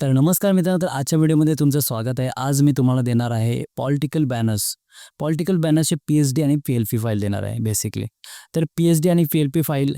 तर नमस्कार मित्रांनो तर आजच्या व्हिडिओमध्ये तुमचं स्वागत आहे. आज मी तुम्हाला देणार आहे पॉलिटिकल बॅनर्स पॉलिटिकल बॅनर्सचे पी एच डी आणि पी एल पी फाईल देणार आहे बेसिकली तर पी एच डी आणि पी एल पी फाईल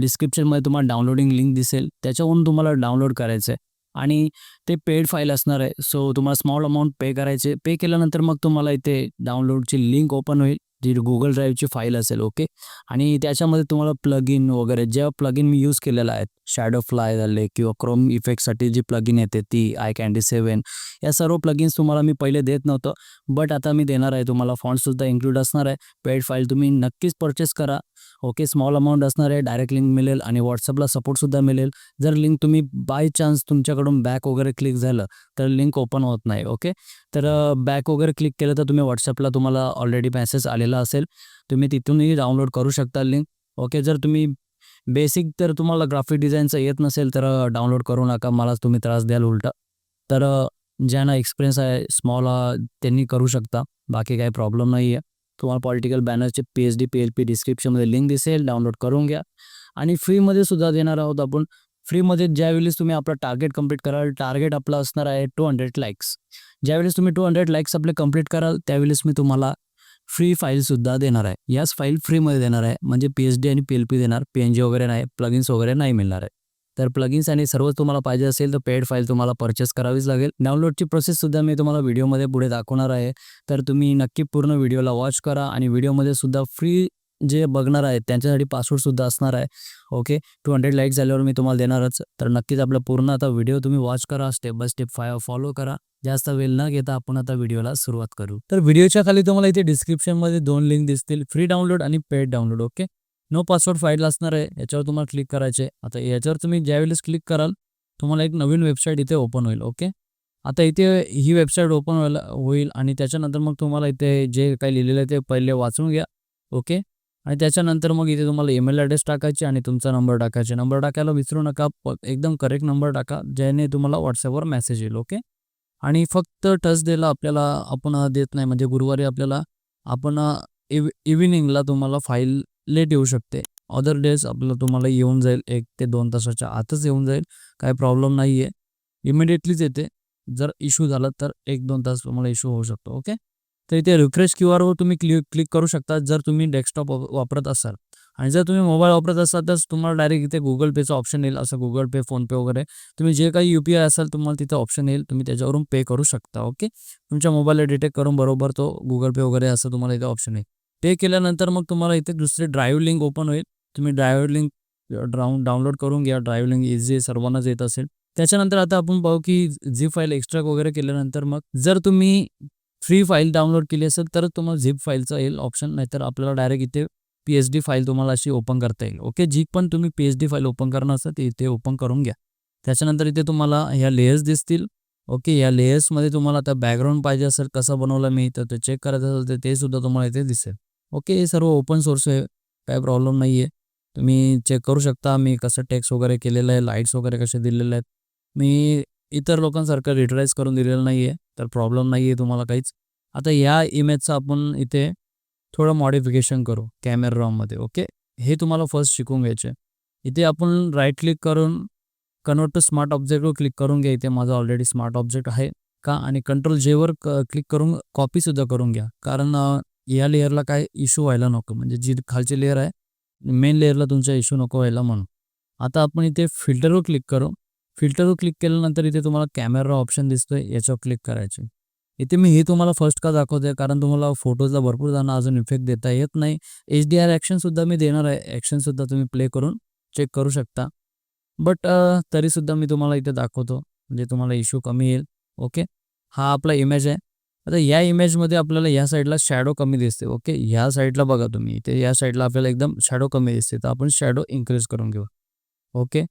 डिस्क्रिप्शनमध्ये तुम्हाला डाउनलोडिंग लिंक दिसेल. त्याच्यावरून तुम्हाला डाउनलोड करायचं आहे. आणि ते पेड फाईल असणार आहे. सो तुम्हाला स्मॉल अमाऊंट पे करायचे. पे केल्यानंतर मग तुम्हाला इथे डाउनलोडची लिंक ओपन होईल जी गुगल ड्राईव्हची फाईल असेल ओके आणि त्याच्यामध्ये तुम्हाला प्लग इन वगैरे ज्या प्लग इन मी यूज केलेला आहे शॅडो फ्लाय झाले किंवा क्रोम इफेक्टसाठी जी प्लगिन येते ती आय कॅन्डी सेवन या सर्व प्लगिन्स तुम्हाला मी पहिले देत नव्हतं बट आता मी देणार आहे. तुम्हाला फॉन्टसुद्धा इन्क्लूड असणार आहे. पेड फाईल तुम्ही नक्कीच परचेस करा. ओके स्मॉल अमाऊंट असणार आहे. डायरेक्ट लिंक मिळेल आणि व्हॉट्सअपला सपोर्टसुद्धा मिळेल. जर लिंक तुम्ही बाय चान्स तुमच्याकडून बॅक वगैरे क्लिक झालं तर लिंक ओपन होत नाही. ओके तर बॅक वगैरे क्लिक केलं तर तुम्ही व्हॉट्सअपला तुम्हाला ऑलरेडी मेसेज आलेला असेल. तुम्ही तिथूनही डाउनलोड करू शकता लिंक ओके जर तुम्ही बेसिक तर तुम्हाला ग्राफिक डिझाईनचं येत नसेल तर डाउनलोड करू नका. मला तुम्ही त्रास द्याल उलटा. तर ज्यांना एक्सपिरियन्स आहे स्मॉल त्यांनी करू शकता. बाकी काही प्रॉब्लेम नाही आहे तुम्हाला political बॅनरचे P H D P L P डिस्क्रिप्शनमध्ये लिंक दिसेल. डाउनलोड करून घ्या. आणि फ्रीमध्ये सुद्धा देणार आहोत आपण. फ्रीमध्ये ज्यावेळेस तुम्ही आपलं टार्गेट कंप्लीट कराल टार्गेट आपलं असणार आहे टू हंड्रेड लाईक्स ज्यावेळेस तुम्ही टू हंड्रेड लाईक्स आपले कंप्लीट कराल त्यावेळेस मी तुम्हाला फ्री फाईलसुद्धा देणार आहे. याच फाईल फ्रीमध्ये देणार आहे. म्हणजे पी एच डी आणि पी एल पी देणार. पी एन जी वगैरे नाही. प्लगिन्स वगैरे नाही मिळणार आहे. तर प्लगिन्स आणि सर्व तुम्हाला पाहिजे असेल तर पेड फाईल तुम्हाला परचेस करावीच लागेल. डाउनलोडची प्रोसेससुद्धा मी तुम्हाला व्हिडिओमध्ये पुढे दाखवणार आहे. तर तुम्ही नक्की पूर्ण व्हिडिओला वॉच करा आणि व्हिडिओमध्ये सुद्धा फ्री जे बघणार आहेत त्यांच्यासाठी पासवर्डसुद्धा असणार आहे. ओके टू हंड्रेड लाईक झाल्यावर मी तुम्हाला देणारच. तर नक्कीच आपला पूर्ण आता व्हिडिओ तुम्ही वॉच करा स्टेप बाय स्टेप फाय फॉलो करा. जास्त वेळ न घेता आपण आता व्हिडिओला सुरुवात करू. तर व्हिडिओच्या खाली तुम्हाला इथे डिस्क्रिप्शनमध्ये दोन लिंक दिसतील. फ्री डाउनलोड आणि paid download okay no password file असणार आहे. याच्यावर तुम्हाला क्लिक करायचे. आता याच्यावर तुम्ही ज्यावेळेस क्लिक कराल तुम्हाला एक नवीन वेबसाईट इथे ओपन होईल ओके आता इथे ही वेबसाईट ओपन व्हायला होईल आणि त्याच्यानंतर मग तुम्हाला इथे जे काही लिहिलेलं आहे ते पहिले वाचून घ्या ओके आणि त्याच्यानंतर मग इथे तुम्हाला ईमेल ॲड्रेस टाकायचे आणि तुमचा नंबर टाकायचे. नंबर टाकायला विसरू नका प एकदम करेक्ट नंबर टाका ज्याने तुम्हाला व्हॉट्सअपवर मेसेज येईल ओके आणि फक्त टच द्यायला आपल्याला आपण देत नाही. म्हणजे गुरुवारी आपल्याला आपण इव इव्हिनिंगला तुम्हाला फाईल लेट येऊ शकते. अदर डेज आपलं तुम्हाला येऊन जाईल एक ते दोन तासाच्या आतच येऊन जाईल. काही प्रॉब्लेम नाही आहे इमिडिएटलीच येते. जर इश्यू झाला तर एक दोन तास तुम्हाला इश्यू होऊ शकतो ओके तर इथे रिफ्रेश क्यू आरवर तुम्ही क्लिक क्लिक करू शकता जर तुम्ही डेस्कटॉप वापरत असाल. आणि जर तुम्ही मोबाईल वापरत असाल तर तुम्हाला डायरेक्ट इथे गुगल पेचं ऑप्शन येईल असं गुगल पे फोनपे वगैरे. तुम्ही जे काही यू पी आय असाल तुम्हाला तिथे ऑप्शन येईल तुम्ही त्याच्यावरून पे करू शकता ओके तुमच्या मोबाईलला डिटेक्ट करून बरोबर तो गुगल पे वगैरे असं तुम्हाला इथे ऑप्शन येईल. पे केल्यानंतर मग तुम्हाला इथे दुसरे ड्राईव्ह लिंक ओपन होईल. तुम्ही ड्राईव्ह लिंक डाऊन डाउनलोड करून घ्या. ड्राईव्ह लिंक इझी सर्वांनाच येत असेल. त्याच्यानंतर आता आपण पाहू की जी फाईल एक्स्ट्रॅक्ट वगैरे केल्यानंतर मग जर तुम्ही फ्री फाईल डाउनलोड केली असेल तर तुम्हाला झिप फाईलचं येईल ऑप्शन नाहीतर आपल्याला डायरेक्ट इथे पी एच डी फाईल तुम्हाला अशी ओपन करता येईल. ओके? जी पण तुम्ही P H D file open करणार असेल ते इथे ओपन करून घ्या. त्याच्यानंतर इथे तुम्हाला ह्या लेयर्स दिसतील. ओके? या लेयर्समध्ये तुम्हाला आता बॅकग्राऊंड पाहिजे असेल कसं बनवलं मी तर ते चेक करायचं असेल तर ते सुद्धा तुम्हाला इथे दिसेल. ओके? हे सर्व ओपन सोर्स आहे काय प्रॉब्लेम नाही आहे. तुम्ही चेक करू शकता मी कसं टेक्स्ट वगैरे केलेलं आहे लाईट्स वगैरे कसे दिलेले आहेत. मी इतर लोकांसारखं रिटराईज करून दिलेलं नाही आहे तर प्रॉब्लेम नाही आहे तुम्हाला काहीच. आता या इमेजचं आपण इथे थोडं मॉडिफिकेशन करू कॅमेरा रॉममध्ये ओके? हे तुम्हाला फर्स्ट शिकून घ्यायचे इथे आपण राईट क्लिक करून कन्वर्ट टू स्मार्ट ऑब्जेक्टवर क्लिक करून घ्या. इथे माझा ऑलरेडी स्मार्ट ऑब्जेक्ट आहे का? आणि कंट्रोल जेवर क्लिक करून कॉपीसुद्धा करून घ्या. कारण या लेअरला काय इश्यू व्हायला नको. म्हणजे जी खालची लेअर आहे मेन लेअरला तुमचा इश्यू नको व्हायला म्हणून. आता आपण इथे फिल्टरवर क्लिक करू. फिल्टरवर क्लिक केल्यानंतर इथे तुम्हाला कॅमेरा ऑप्शन दिसतोय याच्यावर क्लिक करायचे. इथे मी हे तुम्हाला फर्स्ट का दाखवतोय कारण तुम्हाला फोटोजला भरपूर जण अजून इफेक्ट देता येत नाही. एच डी आर ॲक्शनसुद्धा मी देणार आहे. ॲक्शनसुद्धा तुम्ही प्ले करून चेक करू शकता. बट तरीसुद्धा मी तुम्हाला इथे दाखवतो म्हणजे तुम्हाला इश्यू कमी येईल. ओके हा आपला इमेज आहे. आता या इमेजमध्ये आपल्याला या साईडला शॅडो कमी दिसते. ओके ह्या साईडला बघा तुम्ही. इथे या साईडला आपल्याला एकदम शॅडो कमी दिसते. तर आपण शॅडो इन्क्रीज करून घेऊ. ओके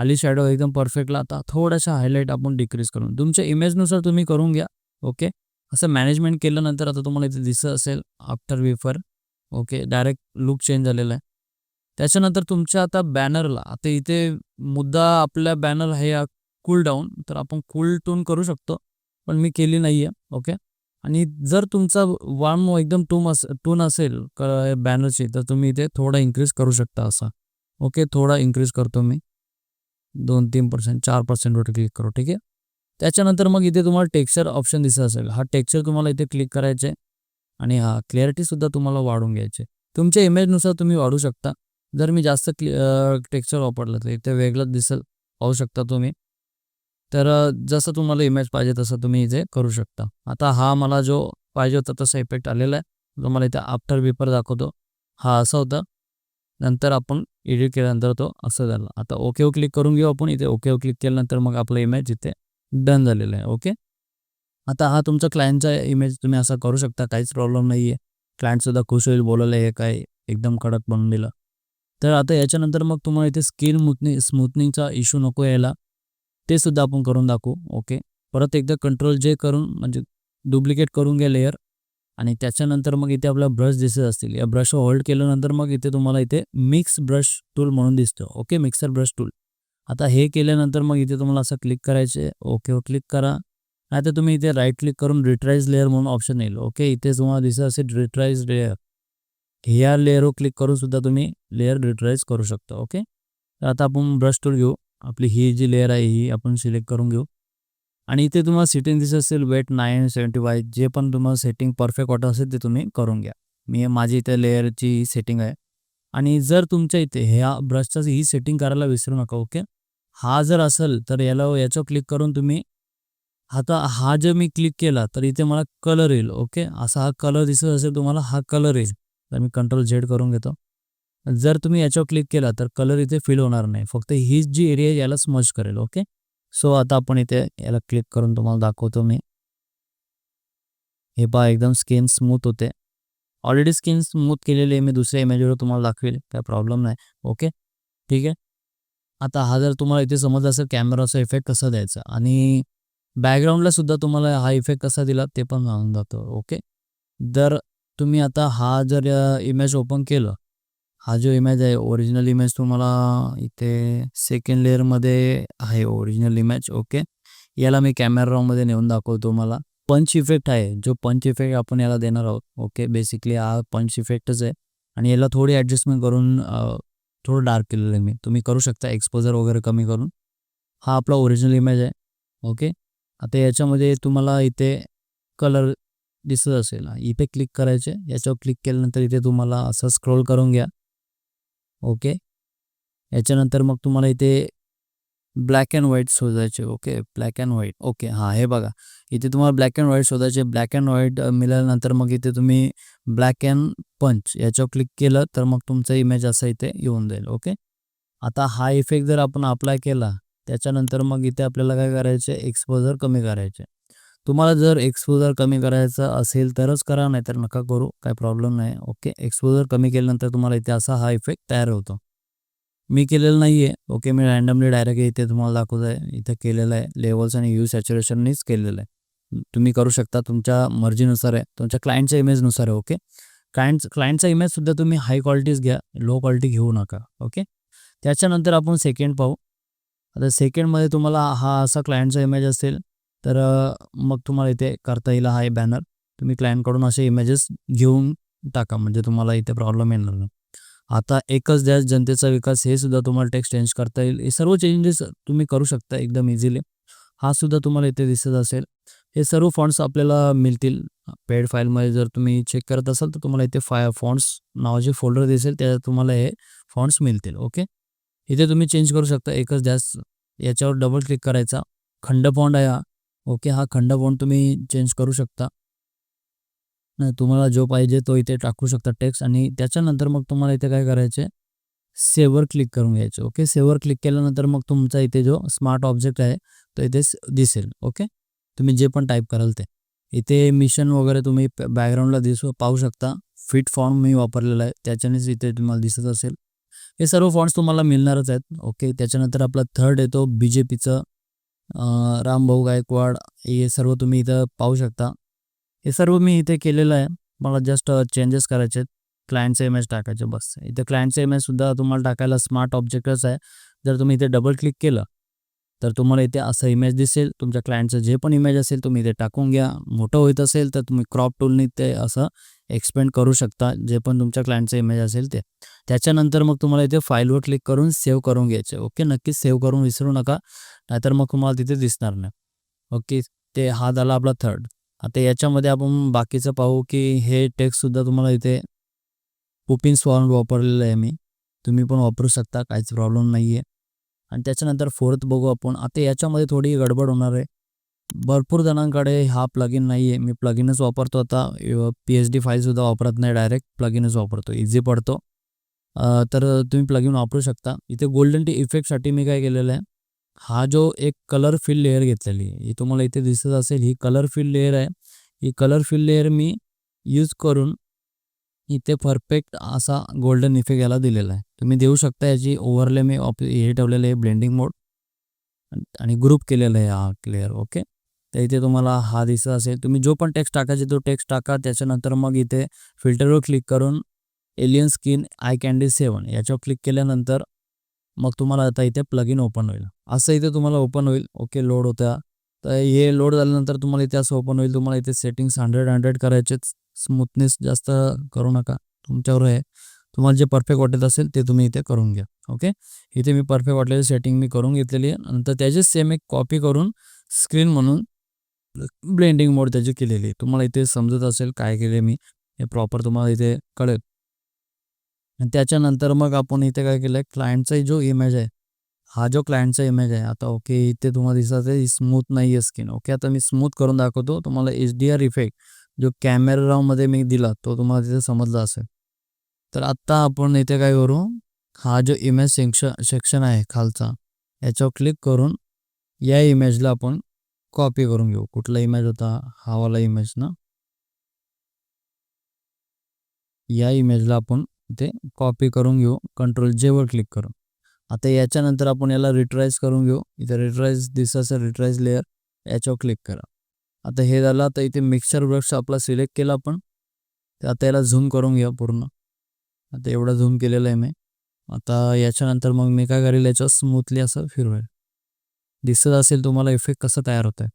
आली शॅडो एकदम परफेक्टला आता थोडासा हायलाईट आपण डिक्रीज करून. तुमच्या इमेजनुसार तुम्ही करून घ्या. ओके असं मॅनेजमेंट केल्यानंतर आता तुम्हाला इथे दिसत असेल आफ्टर वेफर ओके डायरेक्ट लुक चेंज झालेला आहे. त्याच्यानंतर तुमच्या आता बॅनरला आता इथे मुद्दा आपल्या बॅनर आहे कूल डाऊन तर आपण कूल टून करू शकतो. पण मी केली नाही आहे ओके आणि जर तुमचा वाम एकदम टूम अस टून असेल बॅनरची तर तुम्ही इथे थोडा इन्क्रीज करू शकता असा. ओके थोडा इन्क्रीज करतो मी. दोन तीन पर्सेंट चार पर्सेंटवर क्लिक करू ठीक आहे? त्याच्यानंतर मग इथे तुम्हाला टेक्स्चर ऑप्शन दिसत असेल. हा टेक्स्चर तुम्हाला इथे क्लिक करायचे आणि हा क्लॅरिटीसुद्धा तुम्हाला वाढून घ्यायचे तुमच्या इमेजनुसार तुम्ही वाढू शकता. जर मी जास्त क्लि टेक्स्चर वापरलं तर इथे वेगळंच दिसेल पाहू शकता तुम्ही. तर जसं तुम्हाला इमेज पाहिजे तसं तुम्ही इथे करू शकता. आता हा मला जो पाहिजे होता तसा इफेक्ट आलेला आहे. तुम्हाला इथे आफ्टर बिफर दाखवतो. हा असा होता. नंतर आपण एडिट केल्यानंतर तो असं झाला. आता ओके ओ क्लिक करून घेऊ आपण. इथे ओके ओ क्लिक केल्यानंतर मग आपलं इमेज इथे डन झालेलं आहे. ओके आता हा तुमचा क्लायंटचा इमेज तुम्ही असा करू शकता. काहीच प्रॉब्लेम नाही आहे क्लायंटसुद्धा खुश होईल बोलायला हे काय एकदम कडक बनून दिलं. तर आता याच्यानंतर मग तुम्हाला इथे स्किन स्मूथनिंग स्मूथनिंगचा इश्यू नको यायला. ते सुद्धा आपण करून दाखवू. ओके परत एकदा कंट्रोल जे करून म्हणजे डुप्लिकेट करून घ्या लेअर आणि त्याच्यानंतर मग इथे आपला ब्रश दिसत असतील. या ब्रश होल्ड केल्यानंतर मग इथे तुम्हाला इथे मिक्स ब्रश टूल म्हणून दिसतो ओके? Mixer brush tool. आता हे केल्यानंतर मग इथे तुम्हाला असं क्लिक करायचे. ओके वर क्लिक करा. नाहीतर तुम्ही इथे राईट क्लिक करून रिट्राईज लेअर म्हणून ऑप्शन येईल. ओके? इथे तुम्हाला दिसत असेल रिट्राईज लेअर ह्या लेअरवर क्लिक करून सुद्धा तुम्ही लेअर रिट्राईज करू शकता. ओके? तर आता आपण ब्रश टूल घेऊ. आपली ही जी लेअर आहे ही आपण सिलेक्ट करून घेऊ. आणि इथे तुम्हाला सिटिंग दिसत असेल वेट नाईन सेवन्टी फाय जे पण तुम्हाला सेटिंग परफेक्ट वाटत असेल ते तुम्ही करून घ्या. मी माझी इथे लेअरची सेटिंग आहे. आणि जर तुमच्या इथे ह्या ब्रशचा ही सेटिंग करायला विसरू नका ओके हा जर असेल तर याला याच्यावर क्लिक करून तुम्ही आता हा जर मी क्लिक केला तर इथे मला कलर येईल ओके असा हा कलर दिसत असेल तुम्हाला हा कलर येईल. तर मी कंट्रोल झेड करून घेतो. जर तुम्ही याच्यावर क्लिक केला तर कलर इथे फिल होणार नाही. फक्त हीच जी एरिया आहे याला स्मज करेल ओके सो आता आपण इथे याला क्लिक करून तुम्हाला दाखवतो मी. हे पहा एकदम स्किन स्मूथ होते. ऑलरेडी स्किन स्मूथ केलेली आहे मी दुसऱ्या इमेजवर तुम्हाला दाखवेल काय प्रॉब्लेम नाही. ओके ठीक आहे? आता हा जर तुम्हाला इथे समज असेल कॅमेराचा इफेक्ट कसा द्यायचा? आणि बॅकग्राऊंडला सुद्धा तुम्हाला हा इफेक्ट कसा दिला ते पण सांगून जातो. ओके जर तुम्ही आता हा जर इमेज ओपन केलं हा जो इमेज आहे ओरिजिनल इमेज तुम्हाला इथे सेकंड लेअरमध्ये आहे ओरिजिनल इमेज ओके याला मी कॅमेरामध्ये नेऊन दाखवतो तुम्हाला. पंच इफेक्ट आहे जो पंच इफेक्ट आपण याला देणार आहोत ओके बेसिकली हा पंच इफेक्टच आहे. आणि याला थोडी ॲडजस्टमेंट करून थोडं डार्क केलेलं आहे मी. तुम्ही करू शकता एक्सपोजर वगैरे कमी करून. हा आपला ओरिजिनल इमेज आहे ओके आता याच्यामध्ये तुम्हाला इथे कलर दिसत असेल. इथे क्लिक करायचे याच्यावर क्लिक केल्यानंतर इथे तुम्हाला असं स्क्रोल करून घ्या. ओके? याच्यानंतर मग तुम्हाला इथे ब्लॅक अँड व्हाईट शोधायचे okay? Black and white okay. हां हे बघा. इथे तुम्हाला ब्लॅक अँड व्हाईट शोधायचे. ब्लॅक अँड व्हाईट मिळाल्यानंतर मग इथे तुम्ही ब्लॅक अँड पंच याच्यावर क्लिक केलं तर मग तुमचा इमेज असा इथे येऊन जाईल ओके? आता हा इफेक्ट जर आपण अप्लाय केला त्याच्यानंतर मग इथे आपल्याला काय करायचे? एक्सपोजर कमी करायचे. तुम्हाला जर एक्सपोजर कमी करायचं असेल तरच करा नाहीतर नका करू. काही प्रॉब्लेम नाही. ओके एक्सपोजर कमी केल्यानंतर तुम्हाला इथे असा हा इफेक्ट तयार होतो. मी केलेलं नाही आहे ओके मी रँडमली डायरेक्ट इथे तुम्हाला दाखवत आहे. इथे केलेलं आहे. लेवल्स आणि यू सॅच्युरेशननीच केलेलं आहे. तुम्ही करू शकता. तुमच्या मर्जीनुसार आहे. तुमच्या क्लायंटच्या इमेजनुसार आहे. ओके क्लायंट क्लायंटचा इमेजसुद्धा तुम्ही हाय क्वालिटीज घ्या. लो क्वालिटी घेऊ नका. ओके त्याच्यानंतर आपण सेकंड पाहू. आता सेकंडमध्ये तुम्हाला हा असा क्लायंटचा इमेज असेल. तर मग तुम्हाला इथे करता येईल हा बॅनर तुम्ही क्लायंटकडून असे इमेजेस घेऊन टाका म्हणजे तुम्हाला इथे प्रॉब्लेम येणार नाही. आता एकच द्या जनतेचा विकास हे सुद्धा तुम्हाला टेक्स्ट चेंज करता येईल. हे सर्व चेंजेस तुम्ही करू शकता एकदम इझिली हा सुद्धा तुम्हाला इथे दिसत असेल. हे सर्व फॉन्ट्स आपल्याला मिळतील. पेड फाईलमध्ये जर तुम्ही चेक करत असाल तर तुम्हाला इथे फाय फॉन्ट्स नावाचे फोल्डर दिसेल. त्यात तुम्हाला हे फॉन्ट्स मिळतील. ओके इथे तुम्ही चेंज करू शकता. एकच डॅश याच्यावर डबल क्लिक करायचा. खंड फॉन्ट आहे हा. ओके हा खंड फॉन्ट तुम्ही चेंज करू शकता. नाही तुम्हाला जो पाहिजे तो इथे टाकू शकता टेक्स्ट आणि त्याच्यानंतर मग तुम्हाला इथे काय करायचे सेवर क्लिक करून घ्यायचे. ओके सेवर क्लिक केल्यानंतर मग तुमचा इथे जो स्मार्ट ऑब्जेक्ट आहे तो इथे दिसेल. ओके? तुम्ही जे पण टाईप कराल ते. इथे मिशन वगैरे तुम्ही बॅकग्राऊंडला दिसू पाहू शकता. फिट फॉर्म मी वापरलेला आहे. त्याच्यानेच इथे तुम्हाला दिसत असेल. हे सर्व फॉन्ट्स तुम्हाला मिळणारच आहेत. ओके त्याच्यानंतर आपला थर्ड येतो. बी जे पीचं रामभाऊ गायकवाड हे सर्व तुम्ही इथं पाहू शकता. हे सर्व मी इथे केलेलं आहे. मला जस्ट चेंजेस करायचे आहेत. एम एस टाकायचे बस. इथे एम एससुद्धा तुम्हाला टाकायला स्मार्ट ऑब्जेक्टच आहे. जर तुम्ही इथे डबल क्लिक केलं तर तुम्हाला इथे असं इमेज दिसेल. तुमच्या क्लायंटचं जे पण इमेज असेल तुम्ही इथे टाकून घ्या. मोठं होत असेल तर तुम्ही क्रॉप टूलनी ते असं एक्सपेंड करू शकता. जे पण तुमच्या क्लायंटचं इमेज असेल ते. त्याच्यानंतर मग तुम्हाला इथे फाईलवर क्लिक करून सेव्ह करून घ्यायचे. ओके नक्कीच सेव्ह करून विसरू नका. नाहीतर मग तुम्हाला तिथे दिसणार नाही. ओके ते हा झाला आपला थर्ड आता याच्यामध्ये आपण बाकीचं पाहू की हे टेक्स्टसुद्धा तुम्हाला इथे पुपिन्स वापरलेलं आहे मी. तुम्ही पण वापरू शकता. काहीच प्रॉब्लेम नाही आहे आणि त्याच्यानंतर फोर्थ बघू आपण. आता याच्यामध्ये थोडी गडबड होणार आहे. भरपूर जणांकडे हा प्लगिन नाही आहे मी प्लगिनच वापरतो आता. पी एच डी फाईलसुद्धा वापरत नाही. डायरेक्ट प्लगिनच वापरतो. इझी पडतो. तर तुम्ही प्लगिन वापरू शकता. इथे गोल्डन टी इफेक्टसाठी मी काय केलेलं आहे? हा जो एक कलर फिल लेअर घेतलेली आहे. ही तुम्हाला इथे दिसत असेल. ही कलर फिल लेअर आहे. ही कलर फिल लेअर मी यूज करून इथे परफेक्ट असा गोल्डन इफेक्ट याला दिलेला आहे. तुम्ही देऊ शकता याची ओव्हरले मी ऑप हे ठेवलेलं आहे ब्लेंडिंग मोड आणि ग्रुप केलेला आहे हा क्लिअर ओके तर इथे तुम्हाला हा दिसत असेल. तुम्ही जो पण टेक्स्ट टाकायचे तो टेक्स्ट टाका. त्याच्यानंतर मग इथे फिल्टरवर क्लिक करून alien skin eye candy seven याच्यावर क्लिक केल्यानंतर मग तुम्हाला आता इथे प्लग इन ओपन होईल. असं इथे तुम्हाला ओपन होईल ओके लोड होत्या. तर हे लोड झाल्यानंतर तुम्हाला इथे असं ओपन होईल. तुम्हाला इथे सेटिंग्स हंड्रेड हंड्रेड करायचेच स्मूथनेस जास्त करू नका. तुमच्यावर आहे तुम्हाला जे परफेक्ट वाटत असेल ते तुम्ही इथे करून घ्या. ओके इथे मी परफेक्ट वाटलेली सेटिंग मी करून घेतलेली आहे. नंतर त्याची सेम एक कॉपी करून स्क्रीन म्हणून ब्लेंडिंग मोड त्याची केलेली आहे. तुम्हाला इथे समजत असेल काय केले मी. हे प्रॉपर तुम्हाला इथे कळेल. त्याच्यानंतर मग आपण इथे काय केलं आहे क्लायंटचा जो इमेज आहे हा जो क्लायंटचा इमेज आहे आता ओके इथे तुम्हाला दिसत आहे स्मूथ नाही आहे स्किन ओके आता मी स्मूथ करून दाखवतो तुम्हाला एच डी आर इफेक्ट जो कॅमेरामध्ये मी दिला तो तुम्हाला तिथे समजला असेल. तर आत्ता आपण इथे काय करू हा जो इमेज सेक्शन सेक्शन आहे खालचा याच्यावर क्लिक करून या इमेजला आपण कॉपी करून घेऊ. कुठला इमेज होता? हा वाला इमेज ना. या इमेजला आपण इथे कॉपी करून घेऊ. कंट्रोल जेवर क्लिक करून. आता याच्यानंतर आपण याला रिट्राईज करून घेऊ. इथे रिट्राईज दिस असेल रिट्राईज लेअर याच्यावर क्लिक करा. आता हे झालं आता इथे मिक्सर ब्रश आपला सिलेक्ट केला आपण. तर आता याला झूम करून घ्या पूर्ण. आता एवढा झूम केलेला आहे मी. आता याच्यानंतर मग मी काय करेल याच्यावर स्मूथली असं फिरवेल. दिसत असेल तुम्हाला इफेक्ट कसं तयार होतं आहे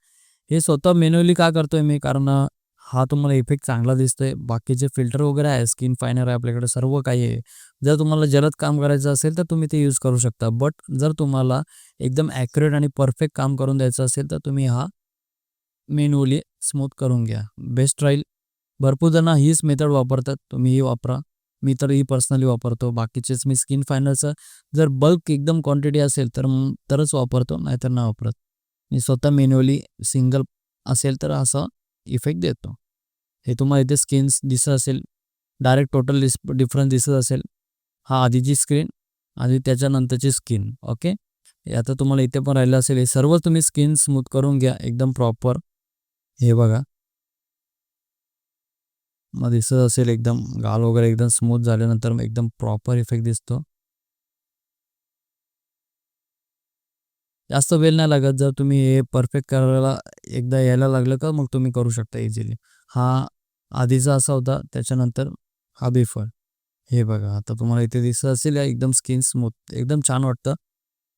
हे स्वतः मेन्युअली का करतोय मी? कारण हा तुम्हाला इफेक्ट चांगला दिसतोय. बाकीचे फिल्टर वगैरे आहे स्किन फायनर आहे आपल्याकडे सर्व काही आहे. जर तुम्हाला जलद काम करायचं असेल तर तुम्ही ते यूज करू शकता. बट जर तुम्हाला एकदम ॲक्युरेट आणि परफेक्ट काम करून द्यायचं असेल तर तुम्ही हा मॅन्युअली स्मूथ करून घ्या. बेस्ट राहील भरपूर जण हीच मेथड वापरतात. तुम्हीही वापरा. मी तर ही पर्सनली वापरतो. बाकीचेच मी स्किन फायनरचं जर बल्क एकदम क्वांटिटी असेल तर मग तरच वापरतो. नाहीतर ना वापरत. मी स्वतः मेन्युअली सिंगल असेल तर असं इफेक्ट देतो. हे तुम्हाला इथे स्किन्स दिसत असेल. डायरेक्ट टोटल डिस डिफरन्स दिसत असेल. हा आधीची स्क्रीन आणि त्याच्यानंतरची स्किन ओके आता तुम्हाला इथे पण राहिलं असेल. हे सर्व तुम्ही स्किन स्मूथ करून घ्या एकदम प्रॉपर हे बघा. मग दिसत असेल एकदम गाल वगैरे एकदम स्मूथ झाल्यानंतर मग एकदम प्रॉपर इफेक्ट दिसतो. जास्त वेळ नाही लागत. जर तुम्ही हे परफेक्ट करायला एकदा यायला लागलं का मग तुम्ही करू शकता इझिली हा आधीचा असा होता त्याच्यानंतर हा बिफोर हे बघा आता तुम्हाला इथे दिसत असेल या एकदम स्किन स्मूथ एकदम छान वाटतं.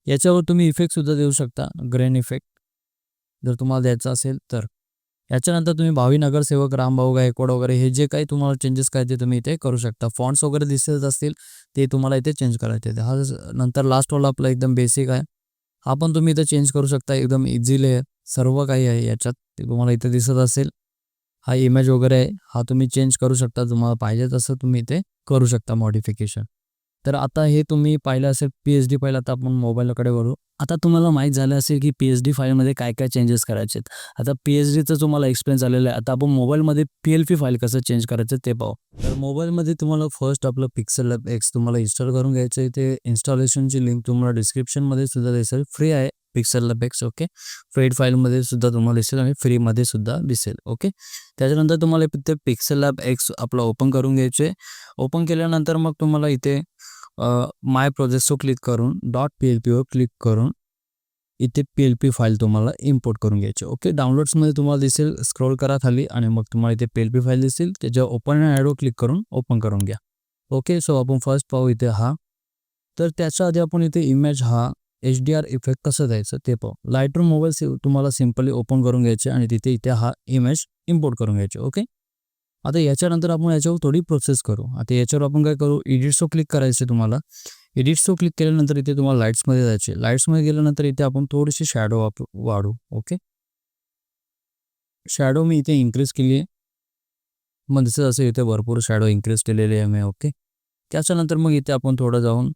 याच्यावर तुम्ही इफेक्टसुद्धा देऊ शकता ग्रेन इफेक्ट जर तुम्हाला द्यायचं असेल तर. याच्यानंतर तुम्ही भावी नगरसेवक रामभाऊ गायकवाड वगैरे हे जे काही तुम्हाला चेंजेस करायचे तुम्ही इथे करू शकता. फॉन्ट्स वगैरे दिसत असतील ते तुम्हाला इथे चेंज करायचे हा नंतर नंतर लास्टवाला आपला एकदम बेसिक आहे. हा पण तुम्ही इथं चेंज करू शकता. एकदम इझिली आहे सर्व काही आहे याच्यात. ते तुम्हाला इथे दिसत असेल. हा इमेज वगैरे आहे. हा तुम्ही चेंज करू शकता. तुम्हाला पाहिजे तसं तुम्ही इथे करू शकता मॉडिफिकेशन तर आता हे तुम्ही पाहिलं असेल पी एच डी फाईल आता आपण मोबाईलकडे वळू. आता तुम्हाला माहीत झालं असेल की पी एच डी फाईलमध्ये काय काय चेंजेस करायचे आहेत. आता पी एच डीचं तुम्हाला एक्सप्लेन झालेलं आहे. आता आपण मोबाईलमध्ये पी एल पी फाईल कसं चेंज करायचं ते पाहू. तर मोबाईलमध्ये तुम्हाला फर्स्ट आपलं पिक्सल एक्स तुम्हाला इन्स्टॉल करून घ्यायचं आहे. ते इन्स्टॉलेशनची लिंक तुम्हाला डिस्क्रिप्शनमध्ये सुद्धा दिसेल. फ्री आहे. पिक्सलला पेक्स ओके पेड फाईलमध्ये सुद्धा तुम्हाला दिसेल आणि फ्रीमध्ये सुद्धा दिसेल ओके त्याच्यानंतर तुम्हाला इथे पिक्सल लॅब एक्स आपला ओपन करून घ्यायचे ओपन केल्यानंतर मग तुम्हाला इथे माय प्रोजेक्टवर क्लिक करून डॉट पी एल पीवर क्लिक करून इथे पी एल पी फाईल तुम्हाला इम्पोर्ट करून घ्यायची ओके डाउनलोड्समध्ये तुम्हाला दिसेल स्क्रोल करा खाली आणि मग तुम्हाला इथे पी एल पी फाईल दिसेल त्याच्यावर ओपन ॲडवर क्लिक करून ओपन करून घ्या ओके सो आपण फर्स्ट पाहू इथे हा. तर त्याच्या आधी आपण इथे इमेज हा एच डी आर इफेक्ट कसं द्यायचं ते पाहू. लाईटरूम मोबाईल सि तुम्हाला सिम्पली ओपन करून घ्यायचे आणि तिथे इथे हा इमेज इम्पोर्ट करून घ्यायचे ओके आता याच्यानंतर आपण याच्यावर थोडी प्रोसेस करू. आता याच्यावर आपण काय करू? एडिट्सवर क्लिक करायचे तुम्हाला. एडिट्सवर क्लिक केल्यानंतर इथे तुम्हाला लाईट्समध्ये जायचे. लाईट्समध्ये गेल्यानंतर इथे आपण थोडीशी शॅडो वाप वाढू ओके शॅडो मी इथे इन्क्रीज केली आहे मग दिसत जसं इथे भरपूर शॅडो इन्क्रीज केलेले आहे मी ओके त्याच्यानंतर मग इथे आपण थोडं जाऊन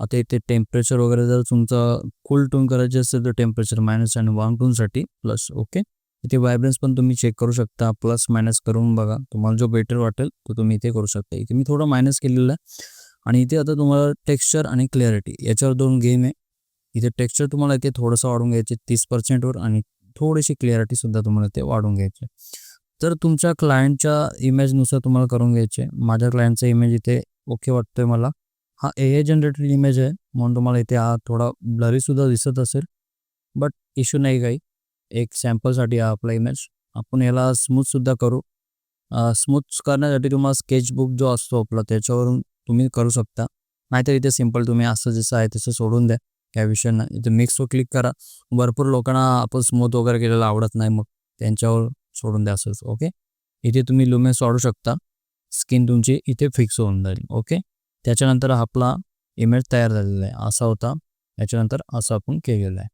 आता इथे टेम्परेचर वगैरे जर तुमचं कूल टोन करायचे असेल तर टेम्परेचर मायनस आणि वॉर्म टोनसाठी प्लस ओके इथे वायब्रन्स पण तुम्ही चेक करू शकता प्लस मायनस करून बघा. तुम्हाला जो बेटर वाटेल तो तुम्ही इथे करू शकता. इथे मी थोडं मायनस केलेलं आहे. आणि इथे आता तुम्हाला टेक्स्चर आणि क्लॅरिटी याच्यावर दोन गेम आहे. इथे टेक्स्चर तुम्हाला इथे थोडंसं वाढून घ्यायचे तीस पर्सेंटवर आणि थोडीशी क्लिअरिटीसुद्धा तुम्हाला ते वाढून घ्यायचे तर तुमच्या क्लायंटच्या इमेजनुसार तुम्हाला करून घ्यायचे. माझ्या क्लायंटचा इमेज इथे ओके वाटतोय मला. हा ए आय जनरेटेड इमेज आहे. म्हणून तुम्हाला इथे हा थोडा ब्लरीसुद्धा दिसत असेल. बट इश्यू नाही काही. एक सॅम्पलसाठी हा आपला इमेज आपण याला स्मूथसुद्धा करू. स्मूथ करण्यासाठी तुम्हाला स्केचबुक जो असतो आपला त्याच्यावरून तुम्ही करू शकता. नाहीतर इथे सिंपल तुम्ही असं जसं आहे तसं सोडून द्या. काय विषय नाही. इथे मिक्सवर क्लिक करा. भरपूर लोकांना आपण स्मूथ वगैरे केलेलं आवडत नाही मग त्यांच्यावर सोडून द्या असंच. ओके इथे तुम्ही लुमेन्स वाढू शकता. स्किन तुमची इथे फिक्स होऊन जाईल. ओके त्याच्यानंतर आपला इमेज तयार झालेला आहे. असा होता. याच्यानंतर असं आपण केलेलं आहे.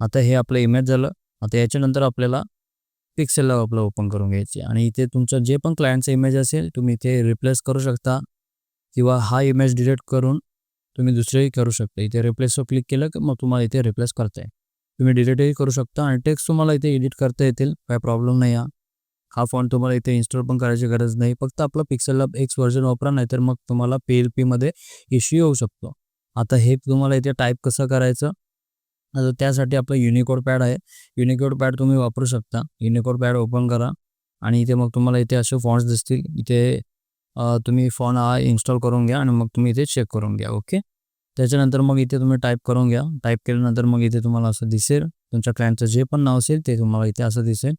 आता हे आपलं इमेज झालं. आता याच्यानंतर आपल्याला पिक्सेलला आपलं ओपन करून घ्यायचे आणि इथे तुमचं जे पण क्लायंटचं इमेज असेल तुम्ही इथे रिप्लेस करू शकता. किंवा हा इमेज डिलीट करून तुम्ही दुसरेही करू शकता. इथे रिप्लेसवर क्लिक केलं की मग तुम्हाला इथे रिप्लेस करता येईल. तुम्ही डिलीटही करू शकता. आणि टेक्स्ट तुम्हाला इथे एडिट करता येतील. काय प्रॉब्लेम नाही आहे. हा फॉन्ट तुम्हाला इथे इन्स्टॉल पण करायची गरज नाही. फक्त आपलं पिक्सेलला एक्स व्हर्जन वापरा नाही तर मग तुम्हाला पी एल पीमध्ये इश्यू येऊ शकतो. आता हे तुम्हाला इथे टाईप कसं करायचं? आता त्यासाठी आपलं युनिकोड पॅड आहे. युनिकोड पॅड तुम्ही वापरू शकता. युनिकोड पॅड ओपन करा. आणि इथे मग तुम्हाला इथे असे फॉन्ट्स दिसतील. इथे तुम्ही फोन हा इन्स्टॉल करून घ्या आणि मग तुम्ही इथे चेक करून घ्या. ओके त्याच्यानंतर मग इथे तुम्ही टाईप करून घ्या. टाईप केल्यानंतर मग इथे तुम्हाला असं दिसेल. तुमच्या क्लायंटचं जे पण नाव असेल ते तुम्हाला इथे असं दिसेल.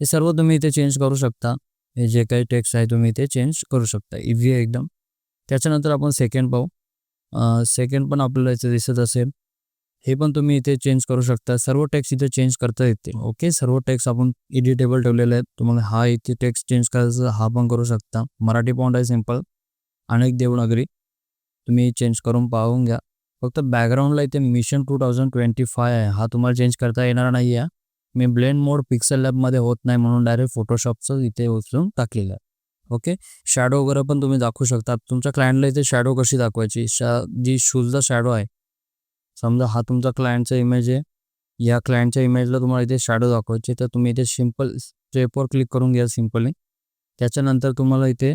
हे सर्व तुम्ही इथे चेंज करू शकता. हे जे काही टेक्स्ट आहे तुम्ही इथे चेंज करू शकता. इव्ही आहे एकदम. त्याच्यानंतर आपण सेकंड पाहू. सेकंड पण आपल्याला इथे दिसत असेल. हे पण तुम्ही इथे चेंज करू शकता. सर्व टेक्स्ट इथे चेंज करता येते ओके सर्व टेक्स्ट आपण एडिटेबल ठेवलेले आहेत. तुम्हाला हा इथे टेक्स्ट चेंज करायचं हा पण करू शकता. मराठी पॉइंट आहे सिंपल अनेक देवनागरी. तुम्ही चेंज करून पाहून घ्या. फक्त बॅकग्राऊंडला इथे mission two thousand twenty five आहे. हा तुम्हाला चेंज करता येणार नाही आहे मी ब्लेंड मोड पिक्सल लॅबमध्ये होत नाही म्हणून डायरेक्ट फोटोशॉपचं इथे उचलून टाकलेलं आहे. ओके? शॅडो वगैरे पण तुम्ही दाखवू शकता. तुमच्या क्लायंटला इथे शॅडो कशी दाखवायची? शा जी शूजचा शॅडो आहे. समजा हा तुमचा क्लायंटचा इमेज आहे. या क्लायंटच्या इमेजला तुम्हाला इथे शॅडो दाखवायचे तर तुम्ही इथे सिंपल स्टेपवर क्लिक करून घ्या सिम्पली त्याच्यानंतर तुम्हाला इथे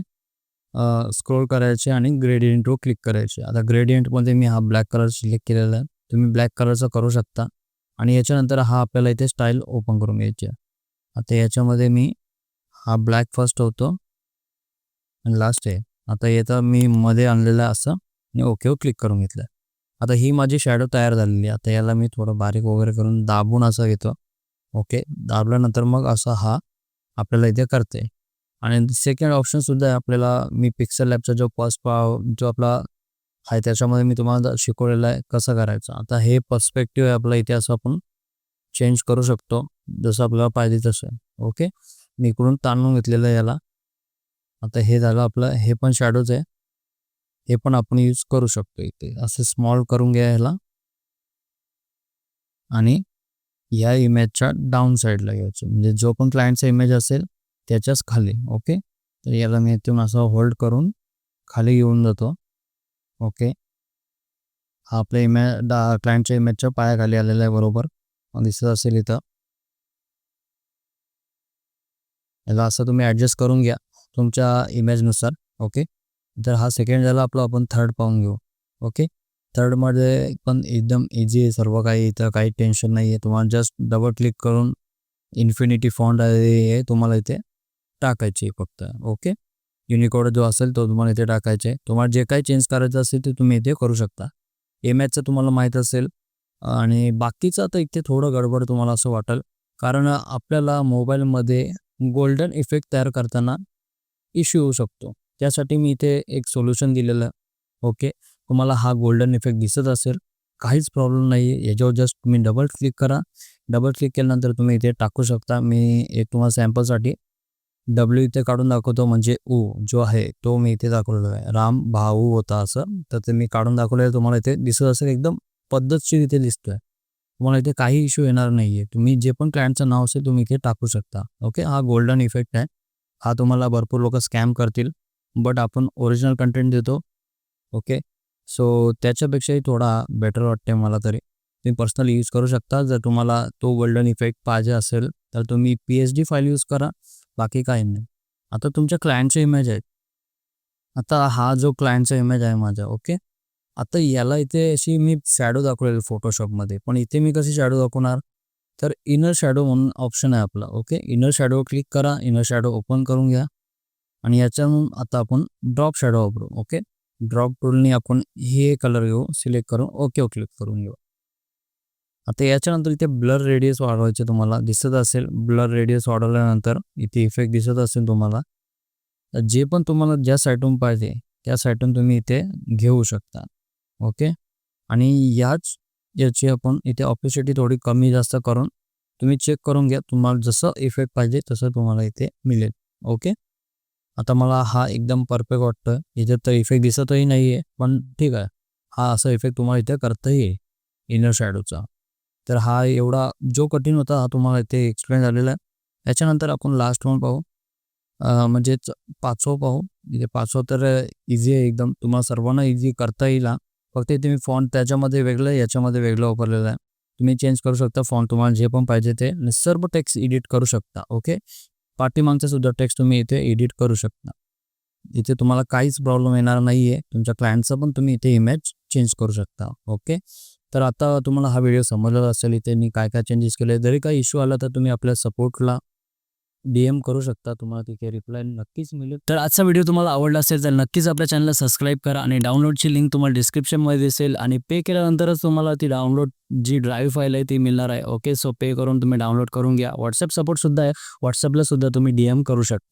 स्क्रोल करायचे आणि ग्रेडियंटवर क्लिक करायचे. आता ग्रेडियंटमध्ये मी हा ब्लॅक कलर सिलेक्ट केलेला आहे. तुम्ही ब्लॅक कलरचा करू शकता. आणि याच्यानंतर हा आपल्याला इथे स्टाईल ओपन करून घ्यायची आहे. आता याच्यामध्ये मी हा ब्लॅक फर्स्ट होतो आणि लास्ट आहे. आता येतं मी मध्ये आणलेलं असं. आणि ओकेवर क्लिक करून घेतलं. आता ही माझी शॅडो तयार झालेली आहे. आता याला मी थोडं बारीक वगैरे करून दाबून असं घेतो. ओके दाबल्यानंतर मग असा हा आपल्याला इथे करते. आणि सेकंड ऑप्शनसुद्धा आहे आपल्याला मी पिक्सल लॅबचा जो फर्स्ट जो आपला आहे त्याच्यामध्ये मी तुम्हाला शिकवलेलं आहे कसं करायचं. आता हे पर्स्पेक्टिव्ह आहे आपला इतिहास आपण चेंज करू शकतो जसं आपल्याला पाहिजे तसं ओके मी इकडून ताणून घेतलेलं आहे याला. आता हे झालं आपलं हे पण शॅडोज आहे. हे पण आपण यूज करू शकतो इथे. असं स्मॉल करून घ्या ह्याला आणि या इमेजच्या डाऊन साईडला घ्यायचं. म्हणजे जो पण क्लायंटचा इमेज असेल त्याच्याच खाली. ओके तर याला मी इथून असं होल्ड करून खाली येऊन जातो. ओके. हा आपल्या इमेज डा क्लायंटच्या इमेजच्या पायाखाली आलेलं आहे बरोबर. दिसत असेल इथं. याला असं तुम्ही ॲडजस्ट करून घ्या तुमच्या इमेजनुसार ओके. तर हा सेकंड झाला आपला आपण थर्ड पाहून घेऊ. ओके. थर्डमध्ये पण एकदम इझी आहे सर्व काही. इथं काही टेन्शन नाही आहे. तुम्हाला जस्ट डबल क्लिक करून इन्फिनिटी फॉन्ट आहे हे तुम्हाला इथे टाकायची फक्त. ओके. युनिकोड जो असेल तो तुम्हाला इथे टाकायचे तुम्हाला जे काही चेंज करायचं असेल ते तुम्ही इथे करू शकता. एम एचचं तुम्हाला माहीत असेल. आणि बाकीचं तर इथे थोडं गडबड तुम्हाला असं वाटेल. कारण आपल्याला मोबाईलमध्ये गोल्डन इफेक्ट तयार करताना इश्यू होऊ शकतो. त्यासाठी मी इथे एक सोल्युशन दिलेलं ओके तुम्हाला हा गोल्डन इफेक्ट दिसत असेल. काहीच प्रॉब्लेम नाही आहे याच्यावर जस्ट तुम्ही डबल क्लिक करा. डबल क्लिक केल्यानंतर तुम्ही इथे टाकू शकता. मी एक तुम्हाला सॅम्पलसाठी डब्ल्यू इथे काढून दाखवतो म्हणजे ऊ जो आहे तो मी इथे दाखवलेला आहे. राम भाऊ होता असं. तर ते मी काढून दाखवलेलं तुम्हाला इथे दिसत असेल एकदम पद्धतशीर इथे दिसतोय. तुम्हाला इथे काही इश्यू येणार नाही आहे तुम्ही जे पण क्लायंटचं नाव असेल तुम्ही इथे टाकू शकता. ओके हा गोल्डन इफेक्ट आहे. हा तुम्हाला भरपूर लोक स्कॅम करतील. बट आपण ओरिजिनल कंटेंट देतो. ओके सो त्याच्यापेक्षाही थोडा बेटर वाटते मला तरी. तुम्ही पर्सनली यूज करू शकता. जर तुम्हाला तो गोल्डन इफेक्ट पाहिजे असेल तर तुम्ही P H D file use करा. बाकी काही नाही. आता तुमच्या क्लायंटचे इमेज आहेत. आता हा जो क्लायंटचा इमेज आहे माझा ओके आता याला इथे अशी मी शॅडो दाखवलेली फोटोशॉपमध्ये पण इथे मी कशी शॅडो दाखवणार? तर इनर शॅडो म्हणून ऑप्शन आहे आपला ओके इनर शॅडो क्लिक करा इनर शॅडो ओपन करून घ्या. आणि याच्यामधून आता आपण ड्रॉप शॅडो वापरू ओके ड्रॉप टूलनी आपण हे कलर घेऊ सिलेक्ट करून ओके ओ क्लिक करून घेऊ. आता याच्यानंतर इथे ब्लर रेडियस वाढवायचे तुम्हाला दिसत असेल. ब्लर रेडियस वाढवल्यानंतर इथे इफेक्ट दिसत असेल तुम्हाला. जे पण तुम्हाला ज्या साईटून पाहिजे त्या साईटून तुम्ही इथे घेऊ शकता. ओके? आणि याच याची आपण इथे ऑपॉर्च्युनिटी थोडी कमी जास्त करून तुम्ही चेक करून घ्या. तुम्हाला जसं इफेक्ट पाहिजे तसं तुम्हाला इथे मिळेल. ओके? आता मला हा एकदम परफेक्ट वाटतं इथे तर इफेक्ट दिसतही नाही आहे पण ठीक आहे. हा असा इफेक्ट तुम्हाला इथे करताही येईल. इनर शॅडोचा तर हा एवढा जो कठीण होता हा तुम्हाला इथे एक्सप्लेन झालेला आहे. याच्यानंतर आपण लास्ट वन पाहू. म्हणजेच पाचवं पाहू. इथे पाचवं तर इझी आहे एकदम. तुम्हाला सर्वांना इझी करता येईल फक्त इथे मी फॉन्ट त्याच्यामध्ये वेगळं आहे याच्यामध्ये वेगळं वापरलेलं आहे. तुम्ही चेंज करू शकता फॉन्ट तुम्हाला जे पण पाहिजे ते. आणि सर्व टेक्स्ट एडिट करू शकता ओके पाठीमागचा सुद्धा टेक्स्ट तुम्ही इथे एडिट करू शकता. इथे तुम्हाला काहीच प्रॉब्लेम येणार नाही आहे तुमच्या क्लायंटचा पण तुम्ही इथे इमेज चेंज करू शकता ओके तर आता तुम्हाला हा व्हिडिओ समजला असेल इथे मी काय काय चेंजेस केले. जरी काही इश्यू आला तर तुम्ही आपल्या सपोर्टला डी एम करू शकता. तुम्हाला तिथे रिप्लाय नक्कीच मिळेल. तर आजचा व्हिडिओ तुम्हाला आवडला असेल तर नक्कीच आपल्या चॅनलला सबस्क्राईब करा आणि डाउनलोडची लिंक तुम्हाला डिस्क्रिप्शनमध्ये दिसेल आणि पे केल्यानंतरच तुम्हाला ती डाउनलोड जी ड्राईव्ह फाईल आहे ती मिळणार आहे. ओके सो पे करून तुम्ही डाउनलोड करून घ्या. व्हॉट्सअप सपोर्टसुद्धा आहे. व्हॉट्सअपला सुद्धा तुम्ही डी एम करू शकता.